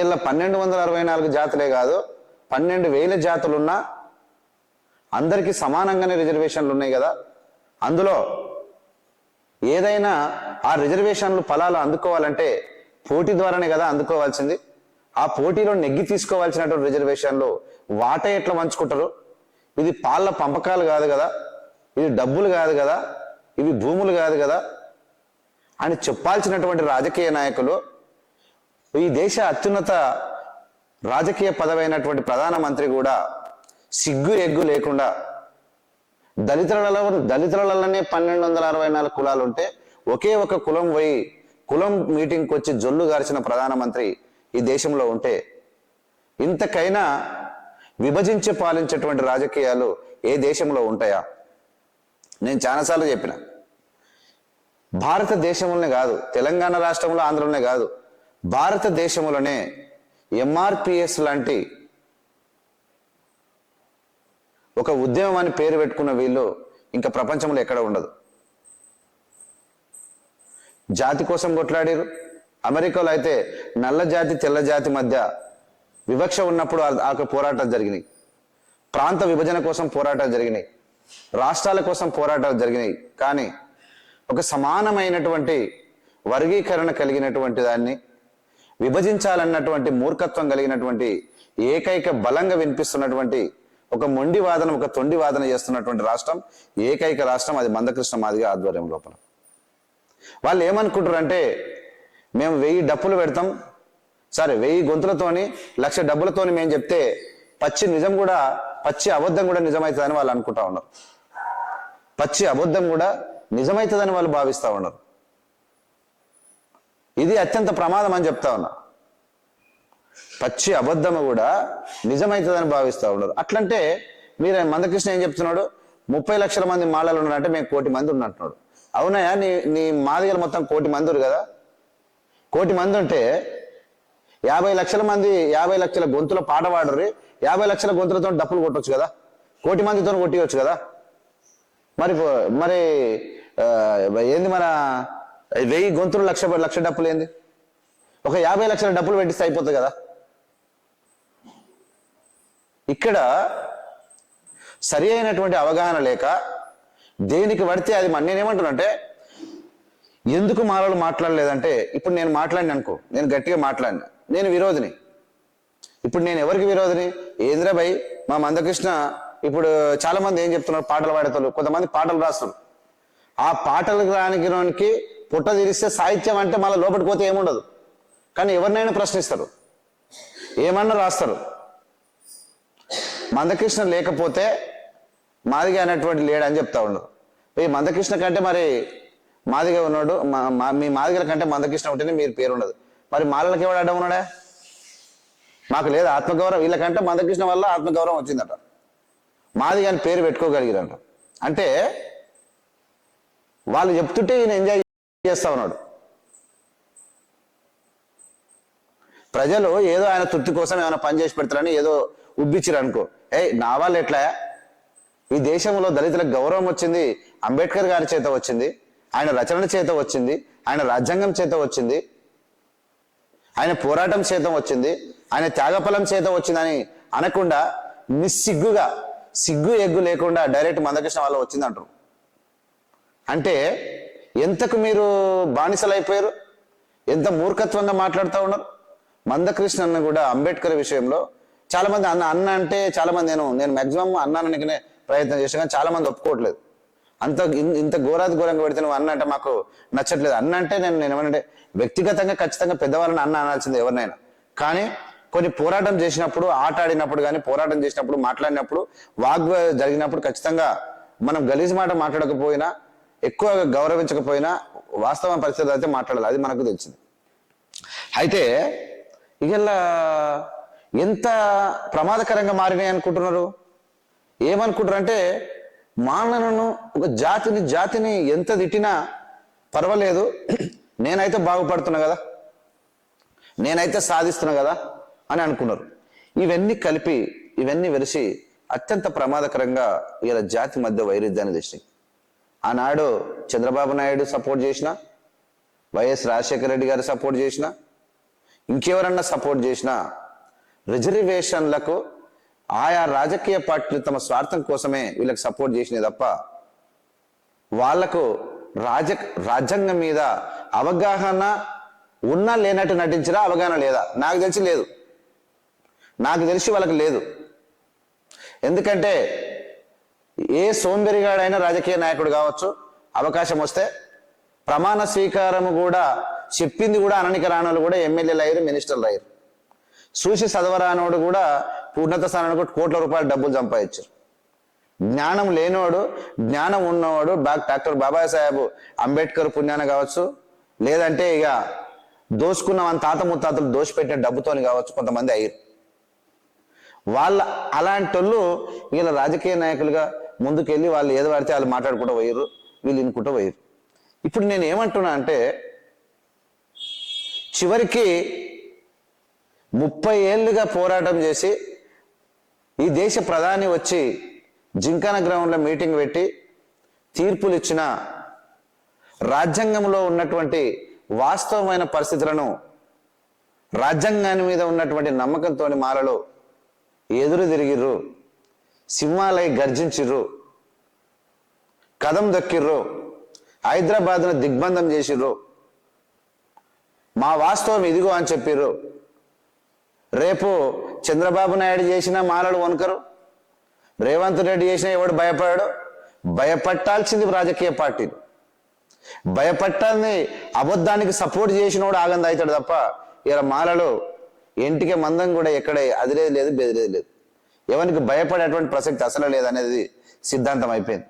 వీళ్ళ పన్నెండు వందల అరవై నాలుగు జాతులే కాదు పన్నెండు వేల జాతులున్నా అందరికీ సమానంగానే రిజర్వేషన్లు ఉన్నాయి కదా. అందులో ఏదైనా ఆ రిజర్వేషన్లు ఫలాలు అందుకోవాలంటే పోటీ ద్వారానే కదా అందుకోవాల్సింది. ఆ పోటీలో నెగ్గి తీసుకోవాల్సినటువంటి రిజర్వేషన్లు వాట ఎట్లా పంచుకుంటారు? ఇది పాళ్ళ పంపకాలు కాదు కదా ఇది డబ్బులు కాదు కదా ఇవి భూములు కాదు కదా అని చెప్పాల్సినటువంటి రాజకీయ నాయకులు ఈ దేశ అత్యున్నత రాజకీయ పదవైనటువంటి ప్రధానమంత్రి కూడా సిగ్గు ఎగ్గు లేకుండా దళితులలో దళితులలోనే పన్నెండు వందల అరవై నాలుగు కులాలు ఉంటే ఒకే ఒక కులం పోయి కులం మీటింగ్కి వచ్చి జొల్లు గార్చిన ప్రధానమంత్రి ఈ దేశంలో ఉంటే ఇంతకైనా విభజించి పాలించేటువంటి రాజకీయాలు ఏ దేశంలో ఉంటాయా? నేను చాలాసార్లు చెప్పిన. భారతదేశంలోనే కాదు తెలంగాణ రాష్ట్రంలో ఆంధ్రలోనే కాదు. భారతదేశంలోనే ఎంఆర్పిఎస్ లాంటి ఒక ఉద్యమం అని పేరు పెట్టుకున్న వీళ్ళు ఇంకా ప్రపంచంలో ఎక్కడ ఉండదు. జాతి కోసం కొట్లాడారు. అమెరికాలో అయితే నల్ల జాతి తెల్ల జాతి మధ్య వివక్ష ఉన్నప్పుడు ఆ- ఆ పోరాటాలు జరిగినాయి. ప్రాంత విభజన కోసం పోరాటాలు జరిగినాయి. రాష్ట్రాల కోసం పోరాటాలు జరిగినాయి. కానీ ఒక సమానమైనటువంటి వర్గీకరణ కలిగినటువంటి దాన్ని విభజించాలన్నటువంటి మూర్ఖత్వం కలిగినటువంటి ఏకైక బలంగా వినిపిస్తున్నటువంటి ఒక మొండి వాదన ఒక తొండి వాదన చేస్తున్నటువంటి రాష్ట్రం ఏకైక రాష్ట్రం అది మందకృష్ణ మాదిగ ఆధ్వర్యం లోపల. వాళ్ళు ఏమనుకుంటారంటే మేము వెయ్యి డప్పులు పెడతాం సరే వెయ్యి గొంతులతోని లక్ష డబ్బులతోని మేము చెప్తే పచ్చి నిజం కూడా పచ్చి అబద్ధం కూడా నిజమవుతుందని వాళ్ళు అనుకుంటా ఉన్నారు. పచ్చి అబద్ధం కూడా నిజమవుతుందని వాళ్ళు భావిస్తూ ఉన్నారు. ఇది అత్యంత ప్రమాదం అని చెప్తా ఉన్నా. పచ్చి అబద్ధము కూడా నిజమవుతుందని భావిస్తూ ఉన్నారు. అట్లంటే మీరు మందకృష్ణ ఏం చెప్తున్నాడు? ముప్పై లక్షల మంది మాలలు ఉన్నారంటే మేము కోటి మంది ఉన్నట్టున్నాడు. అవునయా? నీ నీ మాదిగలు మొత్తం కోటి మంది కదా? కోటి మంది ఉంటే యాభై లక్షల మంది యాభై లక్షల గొంతుల పాట పాడరు యాభై లక్షల గొంతులతో డప్పులు కొట్టొచ్చు కదా? కోటి మందితో కొట్టియొచ్చు కదా? మరి మరి ఏంది మన వెయ్యి గొంతులు లక్ష లక్ష డప్పులు ఏంది? ఒక యాభై లక్షల డబ్బులు పెట్టిస్తే అయిపోతుంది కదా? ఇక్కడ సరి అయినటువంటి అవగాహన లేక దేనికి పడితే అది నేనేమంటానంటే ఎందుకు మాలలు మాట్లాడలేదంటే ఇప్పుడు నేను మాట్లాడిన అనుకో నేను గట్టిగా మాట్లాడిన. నేను విరోధిని. ఇప్పుడు నేను ఎవరికి విరోధిని? ఏంద్రభాయ్ మా మందకృష్ణ ఇప్పుడు చాలా మంది ఏం చెప్తున్నారు? పాటలు పాడేతలు కొంతమంది పాటలు రాస్తారు ఆ పాటలు రానికి పుట్ట తీరిస్తే సాహిత్యం అంటే మళ్ళీ లోపలికి పోతే ఏముండదు. కానీ ఎవరినైనా ప్రశ్నిస్తారు. ఏమన్నా రాస్తారు. మందకృష్ణ లేకపోతే మాదిగా అనేటువంటి లేడు అని చెప్తా ఉండరు ఈ మందకృష్ణ కంటే మరి మాదిగా ఉన్నాడు మా- మా- మీ మాదిగల కంటే మందకృష్ణ ఉంటేనే మీరు పేరు ఉండదు మరి మాలలకి ఎవడు అడ్డం ఉన్నాడా? మాకు లేదు ఆత్మగౌరవం. వీళ్ళకంటే మందకృష్ణ వల్ల ఆత్మగౌరవం వచ్చిందట. మాది అని పేరు పెట్టుకోగలిగిరంట. అంటే వాళ్ళు చెప్తుంటే ఈయన ఎంజాయ్ చేస్తా ఉన్నాడు. ప్రజలు ఏదో ఆయన తృప్తి కోసం ఏమైనా పని చేసి పెడతారని ఏదో ఉబ్బిచ్చిరు అనుకో. ఏ నా వాళ్ళు ఎట్లా? ఈ దేశంలో దళితులకు గౌరవం వచ్చింది అంబేద్కర్ గారి చేత వచ్చింది ఆయన రచనల చేత వచ్చింది ఆయన రాజ్యాంగం చేత వచ్చింది ఆయన పోరాటం చేత వచ్చింది ఆయన త్యాగఫలం చేత వచ్చిందని అనకుండా నిస్సిగ్గుగా సిగ్గు ఎగ్గు లేకుండా డైరెక్ట్ మందకృష్ణ వాళ్ళు వచ్చిందంటారు. అంటే ఎంతకు మీరు బానిసలైపోయారు? ఎంత మూర్ఖత్వంగా మాట్లాడుతూ ఉన్నారు? మందకృష్ణ అన్న కూడా అంబేద్కర్ విషయంలో చాలా మంది అన్న అన్న అంటే చాలా మంది నేను నేను మాక్సిమం అన్నాననికనే ప్రయత్నం చేసాను కానీ చాలా మంది ఒప్పుకోవట్లేదు. అంత ఇంత ఘోరాది ఘోరంగా పెడితే నువ్వు అన్న అంటే మాకు నచ్చట్లేదు. అన్న అంటే నేను నేను ఏమంటే వ్యక్తిగతంగా ఖచ్చితంగా పెద్దవాళ్ళని అన్న అనాల్సింది ఎవరినైనా. కానీ కొన్ని పోరాటం చేసినప్పుడు ఆట ఆడినప్పుడు కానీ పోరాటం చేసినప్పుడు మాట్లాడినప్పుడు వాగ్ జరిగినప్పుడు ఖచ్చితంగా మనం గలీజ్ మాట మాట్లాడకపోయినా ఎక్కువగా గౌరవించకపోయినా వాస్తవ పరిస్థితి అయితే మాట్లాడాలి. అది మనకు తెలిసింది. అయితే ఇలా ఎంత ప్రమాదకరంగా మారినాయి అనుకుంటున్నారు? ఏమనుకుంటారు అంటే మానలను ఒక జాతిని జాతిని ఎంత తిట్టినా పర్వాలేదు. నేనైతే బాగుపడుతున్నా కదా. నేనైతే సాధిస్తున్నా కదా అని అనుకున్నారు. ఇవన్నీ కలిపి ఇవన్నీ వెలిసి అత్యంత ప్రమాదకరంగా ఇలా జాతి మధ్య వైరుధ్యాన్ని తెచ్చినాయి. ఆనాడు చంద్రబాబు నాయుడు సపోర్ట్ చేసిన వైఎస్ రాజశేఖర రెడ్డి గారు సపోర్ట్ చేసిన ఇంకెవరన్నా సపోర్ట్ చేసినా రిజర్వేషన్లకు ఆయా రాజకీయ పార్టీలు తమ స్వార్థం కోసమే వీళ్ళకి సపోర్ట్ చేసినాయి తప్ప వాళ్ళకు రాజ రాజ్యాంగం మీద అవగాహన ఉన్నా లేనట్టు నటించరా అవగాహన లేదా? నాకు తెలిసి లేదు. నాకు తెలిసి వాళ్ళకి లేదు. ఎందుకంటే ఏ సోంబెరిగాడైనా రాజకీయ నాయకుడు కావచ్చు అవకాశం వస్తే ప్రమాణ స్వీకారం కూడా చెప్పింది కూడా అననిక రానోళ్ళు కూడా ఎమ్మెల్యేలు అయ్యారు మినిస్టర్లు అయ్యారు చూసి చదవరానోడు కూడా ఉన్నత స్థానానికి కోట్ల రూపాయల డబ్బులు సంపాదించారు. జ్ఞానం లేనివాడు జ్ఞానం ఉన్నవాడు డాక్- డాక్టర్ బాబాసాహెబ్ అంబేద్కర్ పుణ్యాన కావచ్చు లేదంటే ఇక దోసుకున్న మన తాత ముత్తాతలు దోషిపెట్టిన డబ్బుతోని కావచ్చు కొంతమంది అయ్యారు. వాళ్ళ అలాంటి వాళ్ళు వీళ్ళ రాజకీయ నాయకులుగా ముందుకెళ్ళి వాళ్ళు ఏది పడితే వాళ్ళు మాట్లాడుకుంటూ పోయారు వీళ్ళు వినుకుంటూ పోయారు ఇప్పుడు నేను ఏమంటున్నా అంటే చివరికి ముప్పై ఏళ్ళుగా పోరాటం చేసి ఈ దేశ ప్రధాని వచ్చి జింకాన గ్రౌండ్లో మీటింగ్ పెట్టి తీర్పులు ఇచ్చిన రాజ్యాంగంలో ఉన్నటువంటి వాస్తవమైన పరిస్థితులను రాజ్యాంగాన్ని మీద ఉన్నటువంటి నమ్మకంతో మారలో ఎదురు తిరిగిర్రు. సింహాలై గర్జించిర్రు కదం దొక్కిర్రు హైదరాబాద్ను దిగ్బంధం చేసిర్రు. మా వాస్తవం ఇదిగో అని చెప్పిర్రు. రేపు చంద్రబాబు నాయుడు చేసిన మాలలు వనకరు రేవంత్ రెడ్డి చేసిన ఎవడు భయపడాడు? భయపట్టాల్సింది రాజకీయ పార్టీలు భయపట్టాలని అబద్ధానికి సపోర్ట్ చేసినోడు ఆగంది అవుతాడు తప్ప ఇలా మాలలు ఇంటికి మందం కూడా ఎక్కడ అదిలేదు లేదు బెదిలేదు లేదు. ఎవరికి భయపడేటువంటి ప్రసక్తి అసలు లేదనేది సిద్ధాంతం అయిపోయింది.